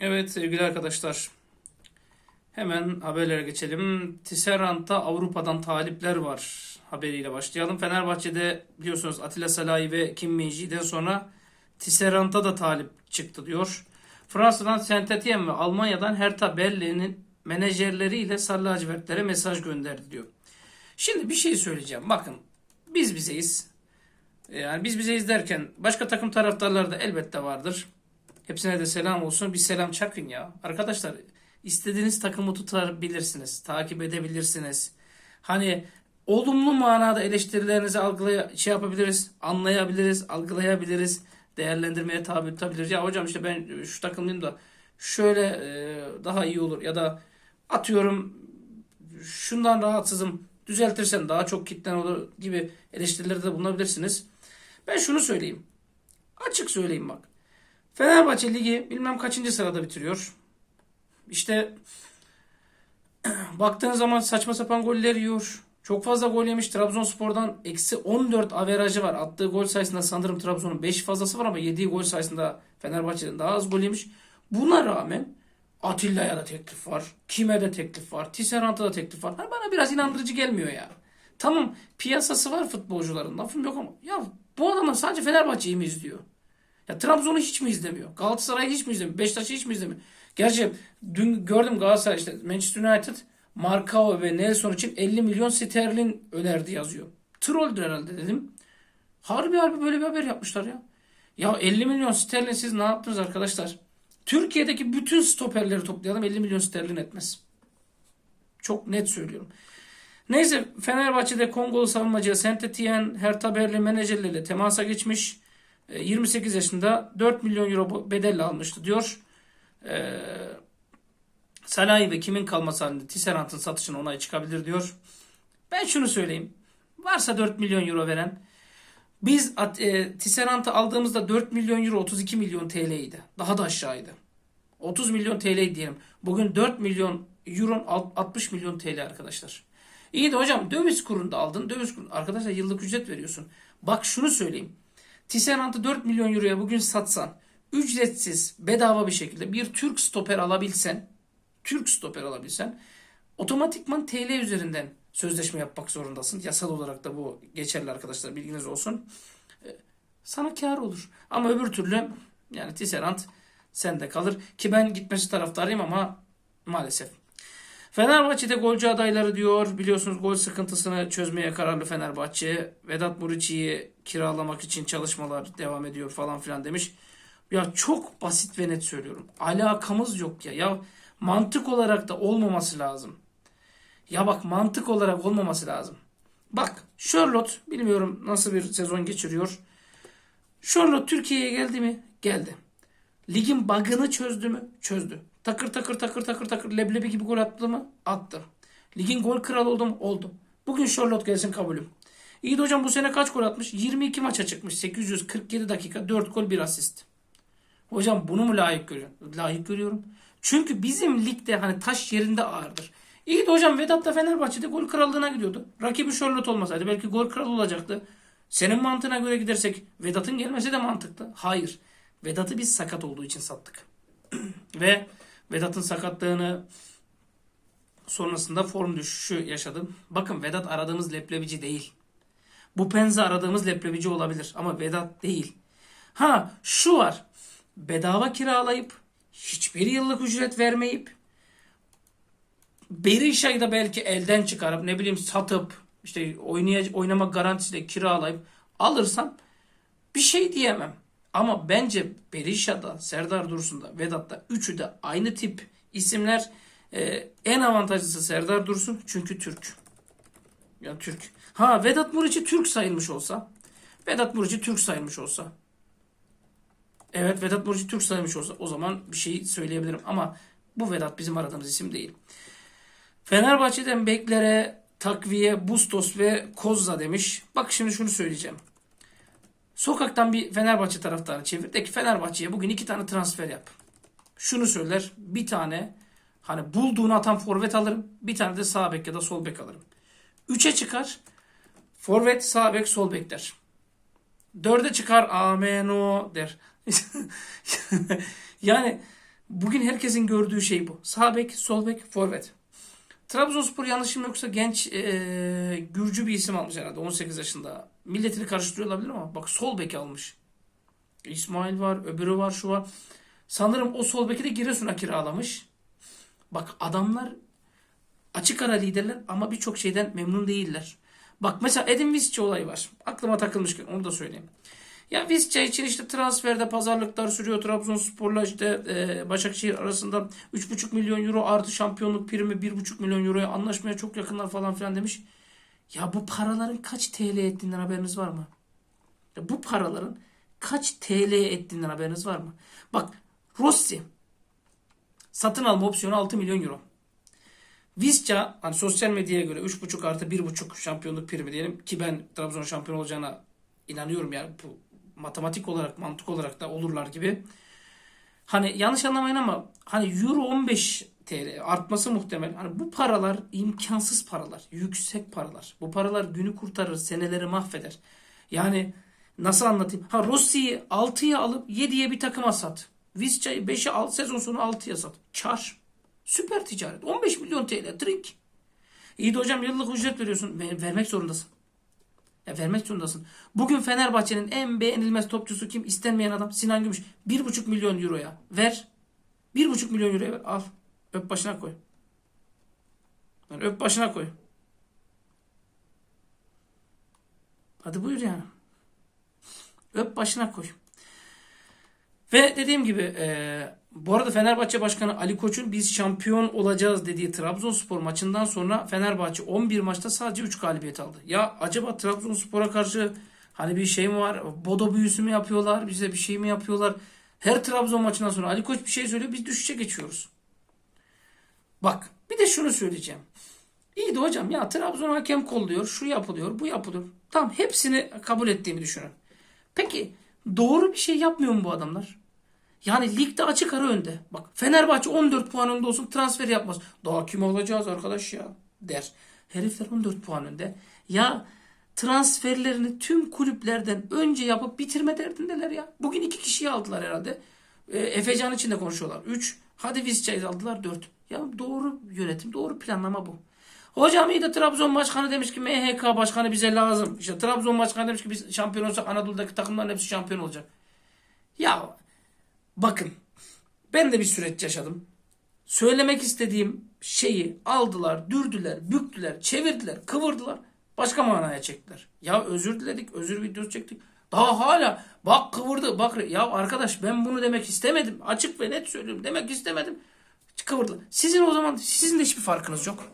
Evet sevgili arkadaşlar. Hemen haberlere geçelim. Tisserant'a Avrupa'dan talipler var haberiyle başlayalım. Fenerbahçe'de biliyorsunuz Atilla Salahi ve Kim Min-jae'den sonra Tisserant'a da talip çıktı diyor. Fransa'dan Saint-Étienne ve Almanya'dan Hertha Berlin'in menajerleriyle Sarı mesaj gönderdi diyor. Şimdi bir şey söyleyeceğim. Bakın biz bizeyiz. Yani biz bizeyiz derken başka takım taraftarları da elbette vardır. Hepsine de selam olsun. Bir selam çakın ya. Arkadaşlar istediğiniz takımı tutabilirsiniz. Takip edebilirsiniz. Hani olumlu manada eleştirilerinizi algılay şey yapabiliriz. Anlayabiliriz. Algılayabiliriz. Değerlendirmeye tabi tutabiliriz. Ya hocam işte ben şu takımlıyım da şöyle e, daha iyi olur. Ya da atıyorum şundan rahatsızım. Düzeltirsen daha çok kitlen olur gibi eleştirilerde bulunabilirsiniz. Ben şunu söyleyeyim. Açık söyleyeyim bak. Fenerbahçe Ligi bilmem kaçıncı sırada bitiriyor. İşte baktığın zaman saçma sapan goller yiyor. Çok fazla gol yemiş. Trabzonspor'dan eksi 14 averajı var. Attığı gol sayısında sanırım Trabzon'un 5 fazlası var ama yediği gol sayısında Fenerbahçe'den daha az gol yemiş. Buna rağmen Atilla'ya da teklif var. Kime de teklif var. Tisserant'a da teklif var. Hani bana biraz inandırıcı gelmiyor ya. Tamam piyasası var futbolcuların. Lafım yok ama. Ya bu adamlar sadece Fenerbahçe'yi mi izliyor? Ya Trabzon'u hiç mi izlemiyor? Galatasaray'ı hiç mi izlemiyor? Beşiktaş'ı hiç mi izlemiyor? Gerçi dün gördüm Galatasaray işte Manchester United Markao ve Nelson için 50 milyon sterlin önerdi yazıyor. Trolldür herhalde dedim. Harbi harbi böyle bir haber yapmışlar ya. Ya 50 milyon sterlin siz ne yaptınız arkadaşlar? Türkiye'deki bütün stoperleri toplayalım 50 milyon sterlin etmez. Çok net söylüyorum. Neyse Fenerbahçe'de Kongolu savunmacı Saint-Étienne Hertha Berlin menajerleriyle temasa geçmiş. E, 28 yaşında 4 milyon euro bedelle almıştı diyor. Ee, Salahi ve kimin kalması halinde Tisserant'ın satışına onay çıkabilir diyor. Ben şunu söyleyeyim. Varsa 4 milyon euro veren biz e, Tisserant'ı aldığımızda 4 milyon euro 32 milyon TL'ydi. Daha da aşağıydı. 30 milyon TL diyelim. Bugün 4 milyon euro 60 milyon TL arkadaşlar. İyi de hocam döviz kurunda aldın. Döviz kurunda. Arkadaşlar yıllık ücret veriyorsun. Bak şunu söyleyeyim. Tisserant'ı 4 milyon euroya bugün satsan ücretsiz bedava bir şekilde bir Türk stoper alabilsen Türk stoper alabilsen otomatikman TL üzerinden sözleşme yapmak zorundasın. Yasal olarak da bu geçerli arkadaşlar bilginiz olsun. Ee, Sana kar olur. Ama öbür türlü yani Tisserant sende kalır. Ki ben gitmesi taraftarıyım ama maalesef. Fenerbahçe'de golcü adayları diyor. Biliyorsunuz gol sıkıntısını çözmeye kararlı Fenerbahçe. Vedat Muriçi'yi kiralamak için çalışmalar devam ediyor falan filan demiş. Ya çok basit ve net söylüyorum. Alakamız yok ya. Ya mantık olarak da olmaması lazım. Ya bak mantık olarak olmaması lazım. Bak Charlotte bilmiyorum nasıl bir sezon geçiriyor. Charlotte Türkiye'ye geldi mi? Geldi. Ligin bug'ını çözdü mü? Çözdü. Takır takır takır takır takır leblebi gibi gol attı mı? Attı. Ligin gol kralı oldu mu? Oldu. Bugün Charlotte gelsin kabulüm. İyi de hocam bu sene kaç gol atmış? 22 maça çıkmış. 847 dakika 4 gol 1 asist. Hocam bunu mu layık görüyorsun? Layık görüyorum. Çünkü bizim ligde hani taş yerinde ağırdır. İyi de hocam Vedat da Fenerbahçe'de gol krallığına gidiyordu. Rakibi Charlotte olmasaydı belki gol kralı olacaktı. Senin mantığına göre gidersek Vedat'ın gelmesi de mantıklı. Hayır. Vedat'ı biz sakat olduğu için sattık. Ve Vedat'ın sakatlığını sonrasında form düşüşü yaşadım. Bakın Vedat aradığımız leblebici değil. Bu Penza aradığımız leblebici olabilir ama Vedat değil. Ha şu var. Bedava kiralayıp hiçbir yıllık ücret vermeyip Berisha'yı da belki elden çıkarıp ne bileyim satıp işte oynayacak oynama garantisiyle kiralayıp alırsam bir şey diyemem. Ama bence Berisha'da, Serdar Dursun'da, Vedat'ta üçü de aynı tip isimler. Ee, en avantajlısı Serdar Dursun çünkü Türk. Ya Türk. Ha Vedat Muriç'i Türk sayılmış olsa. Vedat Muriç'i Türk sayılmış olsa. Evet Vedat Muriç'i Türk sayılmış olsa o zaman bir şey söyleyebilirim. Ama bu Vedat bizim aradığımız isim değil. Fenerbahçe'den beklere takviye Bustos ve Kozza demiş. Bak şimdi şunu söyleyeceğim. Sokaktan bir Fenerbahçe taraftarı çevir. De ki Fenerbahçe'ye bugün iki tane transfer yap. Şunu söyler. Bir tane hani bulduğunu atan forvet alırım. Bir tane de sağ bek ya da sol bek alırım. Üçe çıkar. Forvet, sağ bek, sol bek der. Dörde çıkar ameno der. yani Bugün herkesin gördüğü şey bu. Sağ bek, sol bek, forvet. Trabzonspor yanlışım yoksa genç eee, Gürcü bir isim almış herhalde 18 yaşında. Milletini karıştırıyor olabilir ama bak sol bek almış. İsmail var, öbürü var, şu var. Sanırım o sol beki de Giresun'a kiralamış. Bak adamlar açık ara liderler ama birçok şeyden memnun değiller. Bak mesela Edin Visca olayı var. Aklıma takılmışken onu da söyleyeyim. Ya Visca için işte transferde pazarlıklar sürüyor. Trabzonspor'la işte e, Başakşehir arasında 3,5 milyon euro artı şampiyonluk primi 1,5 milyon euroya anlaşmaya çok yakınlar falan filan demiş. Ya bu paraların kaç TL ettiğinden haberiniz var mı? Ya bu paraların kaç TL ettiğinden haberiniz var mı? Bak Rossi satın alma opsiyonu 6 milyon euro. Visca hani sosyal medyaya göre 3.5 artı 1.5 şampiyonluk primi diyelim ki ben Trabzon şampiyon olacağına inanıyorum yani bu matematik olarak mantık olarak da olurlar gibi. Hani yanlış anlamayın ama hani euro 15 TL artması muhtemel. Hani bu paralar imkansız paralar, yüksek paralar. Bu paralar günü kurtarır, seneleri mahveder. Yani nasıl anlatayım? Ha Rossi'yi 6'ya alıp 7'ye bir takıma sat. Visca'yı 5'e al, sezon sonu 6'ya sat. Kar. Süper ticaret. 15 milyon TL drink. İyi de hocam yıllık ücret veriyorsun. Ver- vermek zorundasın. Ya vermek zorundasın. Bugün Fenerbahçe'nin en beğenilmez topçusu kim? İstenmeyen adam. Sinan Gümüş. 1,5 milyon euroya. Ver. 1,5 milyon euroya ver. Al. Öp başına koy. Yani öp başına koy. Hadi buyur yani. Öp başına koy. Ve dediğim gibi e, bu arada Fenerbahçe Başkanı Ali Koç'un biz şampiyon olacağız dediği Trabzonspor maçından sonra Fenerbahçe 11 maçta sadece 3 galibiyet aldı. Ya acaba Trabzonspor'a karşı hani bir şey mi var? Bodo büyüsü mü yapıyorlar? Bize bir şey mi yapıyorlar? Her Trabzon maçından sonra Ali Koç bir şey söylüyor biz düşüşe geçiyoruz. Bak bir de şunu söyleyeceğim. İyi de hocam ya Trabzon hakem kolluyor, şu yapılıyor, bu yapılıyor. Tamam hepsini kabul ettiğimi düşünün. Peki doğru bir şey yapmıyor mu bu adamlar? Yani ligde açık ara önde. Bak Fenerbahçe 14 puan önde olsun transfer yapmaz. Daha kim olacağız arkadaş ya der. Herifler 14 puan önde. Ya transferlerini tüm kulüplerden önce yapıp bitirme derdindeler ya. Bugün iki kişiyi aldılar herhalde. E, Efecan için de konuşuyorlar. 3. Hadi Vizca'yı aldılar 4. Ya doğru yönetim, doğru planlama bu. Hocam iyi de Trabzon başkanı demiş ki MHK başkanı bize lazım. İşte Trabzon başkanı demiş ki biz şampiyon olsak Anadolu'daki takımların hepsi şampiyon olacak. Ya bakın ben de bir süreç yaşadım. Söylemek istediğim şeyi aldılar, dürdüler, büktüler, çevirdiler, kıvırdılar. Başka manaya çektiler. Ya özür diledik, özür videosu çektik. Daha hala bak kıvırdı, bak ya arkadaş ben bunu demek istemedim. Açık ve net söylüyorum. Demek istemedim. Kıvırdı. Sizin o zaman sizin de hiçbir farkınız yok.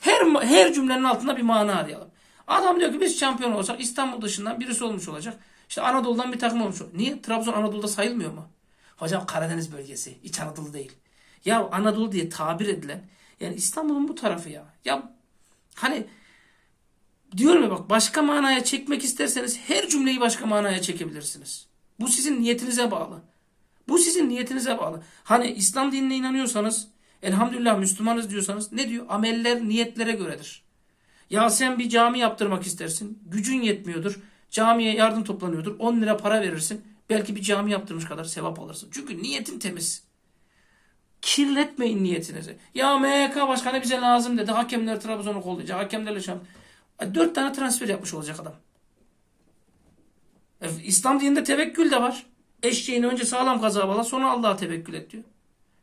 Her her cümlenin altında bir mana arayalım. Adam diyor ki biz şampiyon olsak İstanbul dışından birisi olmuş olacak. İşte Anadolu'dan bir takım olmuş. olacak. Niye? Trabzon Anadolu'da sayılmıyor mu? Hocam Karadeniz bölgesi. İç Anadolu değil. Ya Anadolu diye tabir edilen yani İstanbul'un bu tarafı ya. Ya hani diyorum ya bak başka manaya çekmek isterseniz her cümleyi başka manaya çekebilirsiniz. Bu sizin niyetinize bağlı. Bu sizin niyetinize bağlı. Hani İslam dinine inanıyorsanız elhamdülillah Müslümanız diyorsanız ne diyor? Ameller niyetlere göredir. Ya sen bir cami yaptırmak istersin. Gücün yetmiyordur. Camiye yardım toplanıyordur. 10 lira para verirsin. Belki bir cami yaptırmış kadar sevap alırsın. Çünkü niyetin temiz. Kirletmeyin niyetinizi. Ya MHK başkanı bize lazım dedi. Hakemler Trabzon'u kollayacak. Hakemlerle şamp. Dört tane transfer yapmış olacak adam. E, İslam dininde tevekkül de var. Eşeğini önce sağlam kaza bağla sonra Allah'a tevekkül et diyor.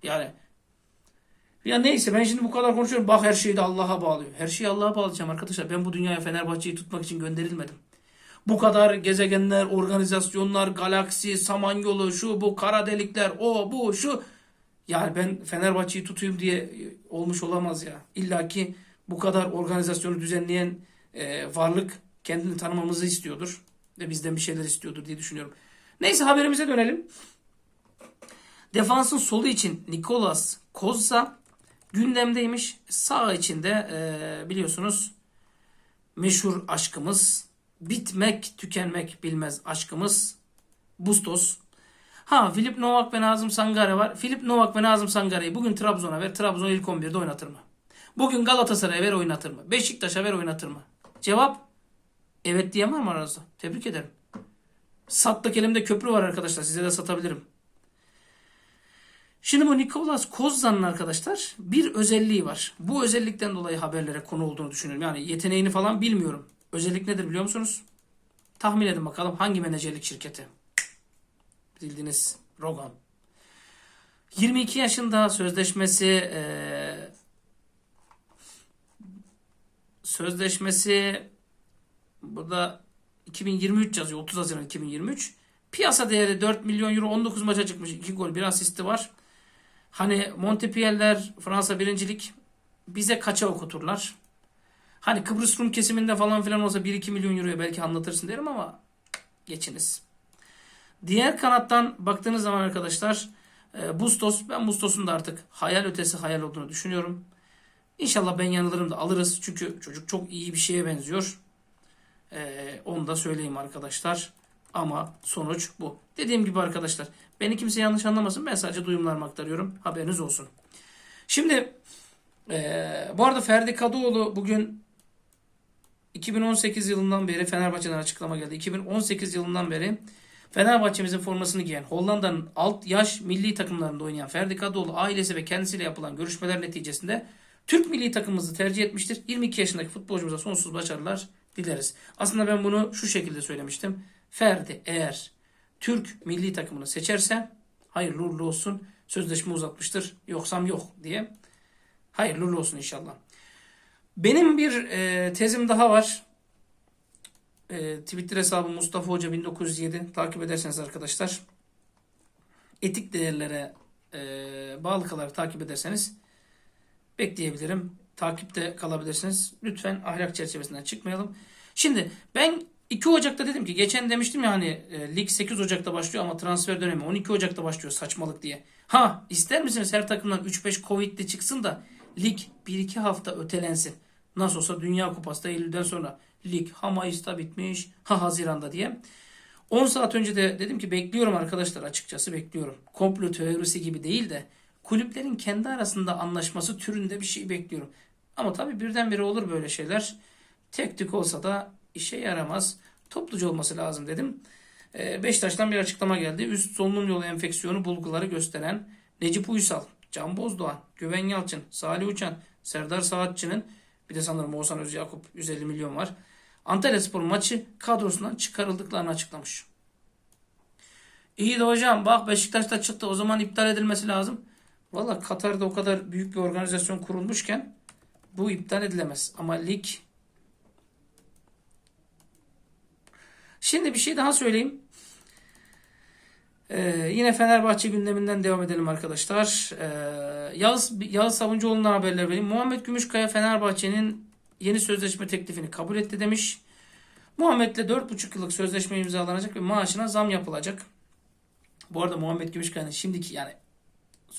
Yani ya neyse ben şimdi bu kadar konuşuyorum. Bak her şeyi de Allah'a bağlıyor. Her şeyi Allah'a bağlayacağım arkadaşlar. Ben bu dünyaya Fenerbahçe'yi tutmak için gönderilmedim. Bu kadar gezegenler, organizasyonlar, galaksi, samanyolu, şu bu kara delikler, o bu şu. Yani ben Fenerbahçe'yi tutayım diye olmuş olamaz ya. İlla ki bu kadar organizasyonu düzenleyen e, varlık kendini tanımamızı istiyordur. Ve bizden bir şeyler istiyordur diye düşünüyorum. Neyse haberimize dönelim. Defansın solu için Nicolas Kozza gündemdeymiş. Sağ içinde e, biliyorsunuz meşhur aşkımız bitmek tükenmek bilmez aşkımız Bustos. Ha Filip Novak ve Nazım Sangare var. Filip Novak ve Nazım Sangare'yi bugün Trabzon'a ver. Trabzon ilk 11'de oynatır mı? Bugün Galatasaray'a ver oynatır mı? Beşiktaş'a ver oynatır mı? Cevap evet diyen var mı aranızda? Tebrik ederim. Sattık elimde köprü var arkadaşlar. Size de satabilirim. Şimdi bu Nicolas Kozan'ın arkadaşlar bir özelliği var. Bu özellikten dolayı haberlere konu olduğunu düşünüyorum. Yani yeteneğini falan bilmiyorum. Özellik nedir biliyor musunuz? Tahmin edin bakalım hangi menajerlik şirketi? Bildiğiniz Rogan. 22 yaşında sözleşmesi eee, sözleşmesi burada 2023 yazıyor. 30 Haziran 2023. Piyasa değeri 4 milyon euro 19 maça çıkmış. 2 gol 1 asisti var. Hani Montpellier'ler Fransa birincilik bize kaça okuturlar? Hani Kıbrıs Rum kesiminde falan filan olsa 1-2 milyon euroya belki anlatırsın derim ama geçiniz. Diğer kanattan baktığınız zaman arkadaşlar e, Bustos ben Bustos'un da artık hayal ötesi hayal olduğunu düşünüyorum. İnşallah ben yanılırım da alırız. Çünkü çocuk çok iyi bir şeye benziyor. Ee, onu da söyleyeyim arkadaşlar. Ama sonuç bu. Dediğim gibi arkadaşlar beni kimse yanlış anlamasın. Ben sadece duyumlarımı aktarıyorum. Haberiniz olsun. Şimdi ee, bu arada Ferdi Kadıoğlu bugün 2018 yılından beri Fenerbahçe'den açıklama geldi. 2018 yılından beri Fenerbahçe'mizin formasını giyen Hollanda'nın alt yaş milli takımlarında oynayan Ferdi Kadıoğlu ailesi ve kendisiyle yapılan görüşmeler neticesinde Türk milli takımımızı tercih etmiştir. 22 yaşındaki futbolcumuza sonsuz başarılar dileriz. Aslında ben bunu şu şekilde söylemiştim. Ferdi eğer Türk milli takımını seçerse hayırlı uğurlu olsun sözleşme uzatmıştır. Yoksam yok diye. Hayırlı uğurlu olsun inşallah. Benim bir e, tezim daha var. E, Twitter hesabım Mustafa Hoca 1907 takip ederseniz arkadaşlar etik değerlere e, bağlı kalarak takip ederseniz bekleyebilirim. Takipte kalabilirsiniz. Lütfen ahlak çerçevesinden çıkmayalım. Şimdi ben 2 Ocak'ta dedim ki geçen demiştim ya hani e, lig 8 Ocak'ta başlıyor ama transfer dönemi 12 Ocak'ta başlıyor saçmalık diye. Ha ister misiniz her takımdan 3-5 Covid'li çıksın da lig 1-2 hafta ötelensin. Nasıl olsa Dünya Kupası da Eylül'den sonra lig ha Mayıs'ta bitmiş ha Haziran'da diye. 10 saat önce de dedim ki bekliyorum arkadaşlar açıkçası bekliyorum. Komplo teorisi gibi değil de kulüplerin kendi arasında anlaşması türünde bir şey bekliyorum. Ama tabii birdenbire olur böyle şeyler. Tek tük olsa da işe yaramaz. Topluca olması lazım dedim. Ee, Beşiktaş'tan bir açıklama geldi. Üst solunum yolu enfeksiyonu bulguları gösteren Necip Uysal, Can Bozdoğan, Güven Yalçın, Salih Uçan, Serdar Saatçı'nın bir de sanırım Oğuzhan Özyakup 150 milyon var. Antalya Spor maçı kadrosundan çıkarıldıklarını açıklamış. İyi de hocam bak Beşiktaş'ta çıktı o zaman iptal edilmesi lazım. Valla Katar'da o kadar büyük bir organizasyon kurulmuşken bu iptal edilemez. Ama lig Şimdi bir şey daha söyleyeyim. Ee, yine Fenerbahçe gündeminden devam edelim arkadaşlar. Ee, Yağız, Yağız Savuncuoğlu'ndan haberler vereyim. Muhammed Gümüşkaya Fenerbahçe'nin yeni sözleşme teklifini kabul etti demiş. Muhammed'le 4,5 yıllık sözleşme imzalanacak ve maaşına zam yapılacak. Bu arada Muhammed Gümüşkaya'nın şimdiki yani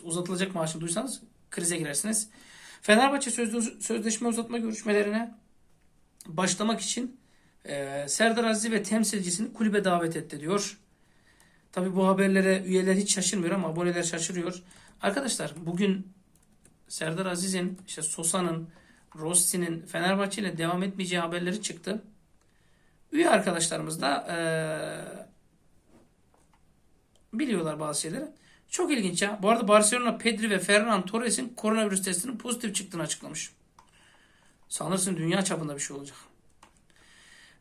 uzatılacak maaşını duysanız krize girersiniz. Fenerbahçe sözleşme uzatma görüşmelerine başlamak için e, Serdar Aziz ve temsilcisini kulübe davet etti diyor. Tabi bu haberlere üyeler hiç şaşırmıyor ama aboneler şaşırıyor. Arkadaşlar bugün Serdar Aziz'in, işte Sosa'nın, Rossi'nin Fenerbahçe ile devam etmeyeceği haberleri çıktı. Üye arkadaşlarımız da eee, biliyorlar bazı şeyleri. Çok ilginç ya. Bu arada Barcelona Pedri ve Ferran Torres'in koronavirüs testinin pozitif çıktığını açıklamış. Sanırsın dünya çapında bir şey olacak.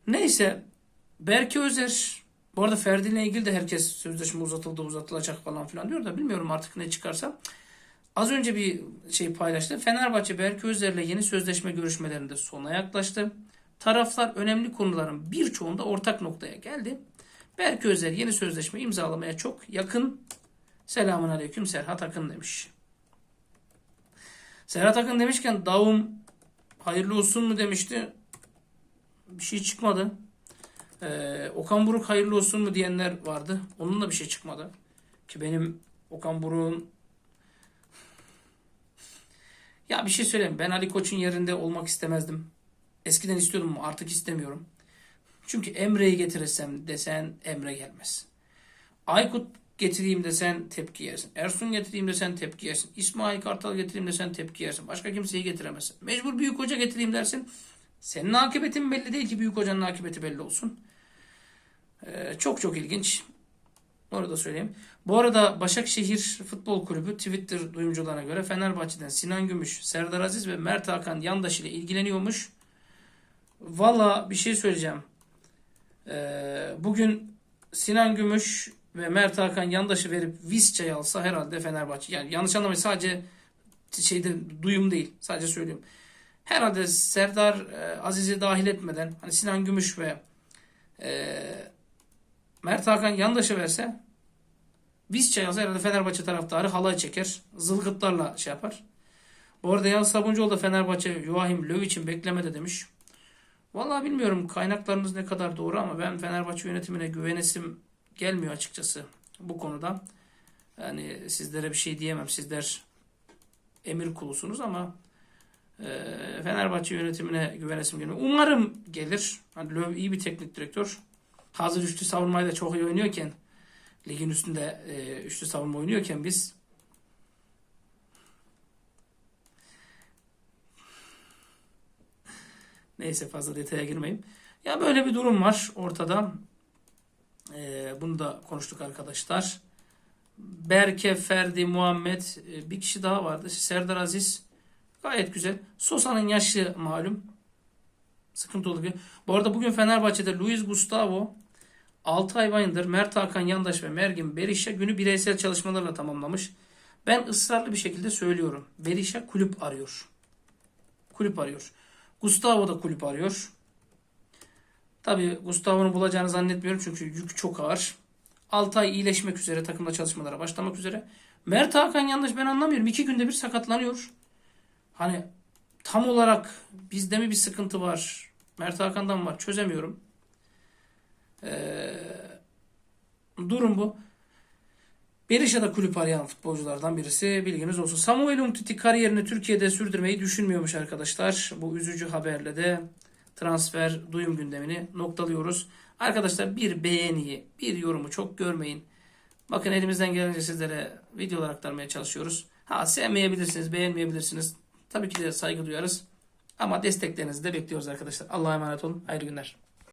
Neyse Berke Özer bu arada Ferdi ile ilgili de herkes sözleşme uzatıldı uzatılacak falan filan diyor da bilmiyorum artık ne çıkarsa. Az önce bir şey paylaştı. Fenerbahçe Berke Özer'le yeni sözleşme görüşmelerinde sona yaklaştı. Taraflar önemli konuların birçoğunda ortak noktaya geldi. Berke Özer yeni sözleşme imzalamaya çok yakın. Selamun Aleyküm Serhat Akın demiş. Serhat Akın demişken Davum hayırlı olsun mu demişti. Bir şey çıkmadı. Ee, Okan Buruk hayırlı olsun mu diyenler vardı. Onun da bir şey çıkmadı. Ki benim Okan Buruk'un ya bir şey söyleyeyim. Ben Ali Koç'un yerinde olmak istemezdim. Eskiden istiyordum ama artık istemiyorum. Çünkü Emre'yi getirirsem desen Emre gelmez. Aykut getireyim desen tepki yersin. Ersun getireyim desen tepki yersin. İsmail Kartal getireyim desen tepki yersin. Başka kimseyi getiremezsin. Mecbur büyük hoca getireyim dersin. Senin akıbetin belli değil ki büyük hocanın akıbeti belli olsun. Ee, çok çok ilginç. Onu da söyleyeyim. Bu arada Başakşehir Futbol Kulübü Twitter duyumcularına göre Fenerbahçe'den Sinan Gümüş, Serdar Aziz ve Mert Hakan Yandaş ile ilgileniyormuş. Valla bir şey söyleyeceğim. Ee, bugün Sinan Gümüş ve Mert Hakan Yandaş'ı verip Visca'yı alsa herhalde Fenerbahçe. Yani yanlış anlamayın sadece şeyde duyum değil. Sadece söylüyorum. Herhalde Serdar e, Aziz'i dahil etmeden hani Sinan Gümüş ve e, Mert Hakan Yandaş'ı verse Visca yazsa herhalde Fenerbahçe taraftarı halay çeker. Zılgıtlarla şey yapar. Bu arada Yağız Sabuncuoğlu da Fenerbahçe Joachim Löw için beklemede demiş. Vallahi bilmiyorum kaynaklarınız ne kadar doğru ama ben Fenerbahçe yönetimine güvenesim gelmiyor açıkçası bu konuda. Yani sizlere bir şey diyemem. Sizler emir kulusunuz ama e, Fenerbahçe yönetimine güvenesim gelmiyor. Umarım gelir. Hani Löw iyi bir teknik direktör. Hazır üçlü savunmayı da çok iyi oynuyorken ligin üstünde e, üçlü savunma oynuyorken biz neyse fazla detaya girmeyeyim. Ya böyle bir durum var ortada. E, bunu da konuştuk arkadaşlar. Berke, Ferdi, Muhammed e, bir kişi daha vardı. Serdar Aziz gayet güzel. Sosa'nın yaşı malum. Sıkıntı oluyor. Bu arada bugün Fenerbahçe'de Luis Gustavo, Altay Bayındır, Mert Hakan Yandaş ve Mergin Berisha günü bireysel çalışmalarla tamamlamış. Ben ısrarlı bir şekilde söylüyorum. Berisha kulüp arıyor. Kulüp arıyor. Gustavo da kulüp arıyor. Tabii Gustavo'nu bulacağını zannetmiyorum çünkü yük çok ağır. Altay iyileşmek üzere takımda çalışmalara başlamak üzere. Mert Hakan yanlış ben anlamıyorum. İki günde bir sakatlanıyor. Hani tam olarak bizde mi bir sıkıntı var? Mert Hakan'dan var? Çözemiyorum. Ee, durum bu. Berisha da kulüp arayan futbolculardan birisi. Bilginiz olsun. Samuel Umtiti kariyerini Türkiye'de sürdürmeyi düşünmüyormuş arkadaşlar. Bu üzücü haberle de transfer duyum gündemini noktalıyoruz. Arkadaşlar bir beğeniyi, bir yorumu çok görmeyin. Bakın elimizden gelince sizlere videolar aktarmaya çalışıyoruz. Ha sevmeyebilirsiniz, beğenmeyebilirsiniz. Tabii ki de saygı duyarız. Ama desteklerinizi de bekliyoruz arkadaşlar. Allah'a emanet olun. Hayırlı günler.